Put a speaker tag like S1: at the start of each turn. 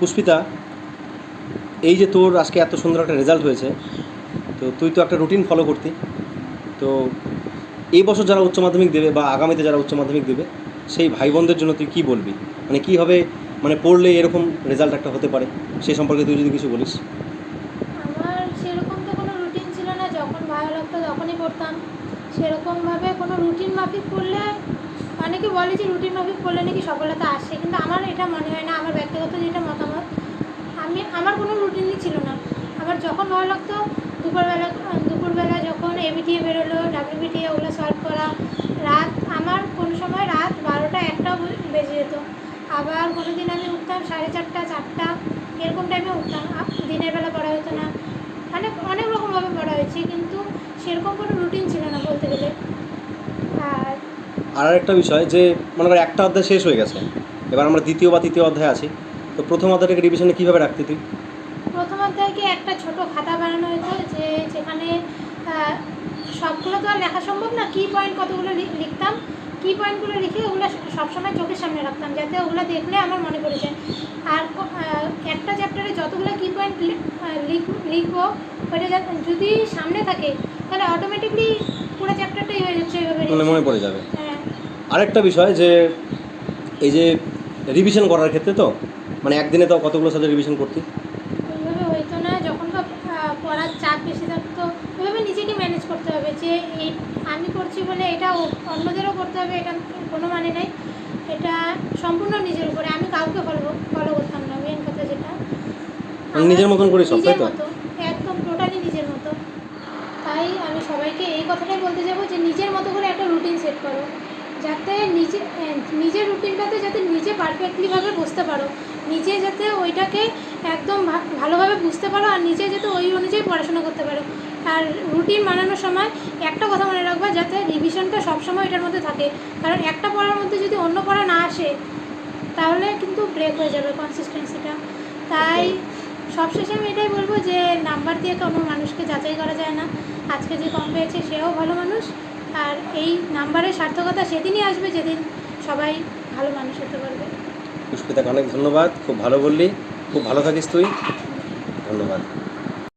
S1: পুষ্পিতা, এই যে তোর আজকে এত সুন্দর একটা রেজাল্ট হয়েছে, তো তুই তো একটা রুটিন ফলো করতি। তো এই বছর যারা উচ্চ মাধ্যমিক দেবে বা আগামীতে যারা উচ্চ মাধ্যমিক দেবে, সেই ভাই বোনদের জন্য তুই কী বলবি? মানে কীভাবে মানে পড়লে এরকম রেজাল্ট একটা হতে পারে সেই সম্পর্কে তুই যদি কিছু বলিস।
S2: সেরকমভাবে কোনো রুটিন মাফিক পড়লে অনেকে বলে যে রুটিন মাফিক পড়লে নাকি সফলতা আসে, কিন্তু আমার এটা মনে হয় না, আমার ব্যক্তিগত যেটা মতামত, আমি, আমার কোনো রুটিনই ছিল না। আমার যখন ভালো লাগতো, দুপুরবেলা দুপুরবেলা যখন এবিটিএ বেরোলো ডাব্লিউবিটিএ ওগুলো সলভ করা, রাত, আমার কোনো সময় রাত বারোটা একটাও বেজে যেত। আবার কোনো দিন আমি উঠতাম সাড়ে চারটা চারটা, এরকম টাইমে উঠতাম। দিনের বেলা পড়া হতো না। অনেক অনেক রকমভাবে পড়া হয়েছে, কিন্তু সেরকম কোনো রুটিন ছিল না বলতে গেলে। আর
S1: একটা বিষয় যে মনে কর একটা অধ্যায় শেষ হয়ে গেছে। এবার আমরা দ্বিতীয় বা তৃতীয় অধ্যায় আছি। তো প্রথম অধ্যায়টাকে রিভিশনে কীভাবে রাখতে তুই?
S2: প্রথম অধ্যায়কে একটা ছোট খাতা বানানো হতো যে যেখানে সবগুলো তো আর লেখা সম্ভব না। কি পয়েন্ট কতগুলো লিখতাম কি পয়েন্টগুলো লিখে ওগুলো সবসময় চোখের সামনে রাখতাম যাতে ওগুলো দেখলে আমার মনে পড়ে যায়। আর একটা চ্যাপ্টারে যতগুলো কি পয়েন্ট লিখব ওইটা যা- যদি সামনে থাকে তাহলে অটোমেটিকলি পুরো চ্যাপ্টারটাই হয়ে যাচ্ছে এভাবে
S1: মানে মনে পড়ে যাবে। আরেকটা বিষয় যে এই যে রিভিশন করার ক্ষেত্রে তো মানে একদিনে তো কতগুলো সাবজেক্ট রিভিশন করতি?
S2: ওইভাবে হইতো না যখন পড়ার চাপ বেশি থাকতো ওইভাবে নিজেকে ম্যানেজ করতে হবে যে এই আমি করছি বলে এটা অন্যদেরও করতে হবে এটা কোনো মানে নেই। এটা সম্পূর্ণ নিজের উপরে আমি কাউকে ফলো ফলো করতাম না মেন কথা যেটা।
S1: মানে নিজের মতন করে সব, তাই তো?
S2: একদম টোটালি নিজের মতো। তাই আমি সবাইকে এই কথাটাই বলতে যাব যে নিজের মতো করে একটা রুটিন সেট করো। যাতে নিজে নিজের রুটিনটাতে যাতে নিজে পারফেক্টলিভাবে বসতে পারো। নিজে যাতে ওইটাকে একদম ভালোভাবে বুঝতে পারো আর নিজে যাতে ওই অনুযায়ী পড়াশোনা করতে পারো। আর রুটিন বানানোর সময় একটা কথা মনে রাখবা যাতে রিভিশনটা সবসময় এটার মধ্যে থাকে। কারণ একটা পড়ার মধ্যে যদি অন্য পড়া না আসে তাহলে কিন্তু ব্রেক হয়ে যাবে কনসিস্টেন্সিটা তাই সবশেষে আমি এটাই বলব যে নাম্বার দিয়ে কোনো মানুষকে যাচাই করা যায় না। আজকে যে কম পেয়েছে সেও ভালো মানুষ। আর এই নাম্বারের সার্থকতা সেদিনই আসবে যেদিন সবাই ভালো মানুষ হতে পারবে।
S1: পুষ্পিতাকে অনেক ধন্যবাদ। খুব ভালো বললি। খুব ভালো থাকিস তুই। ধন্যবাদ।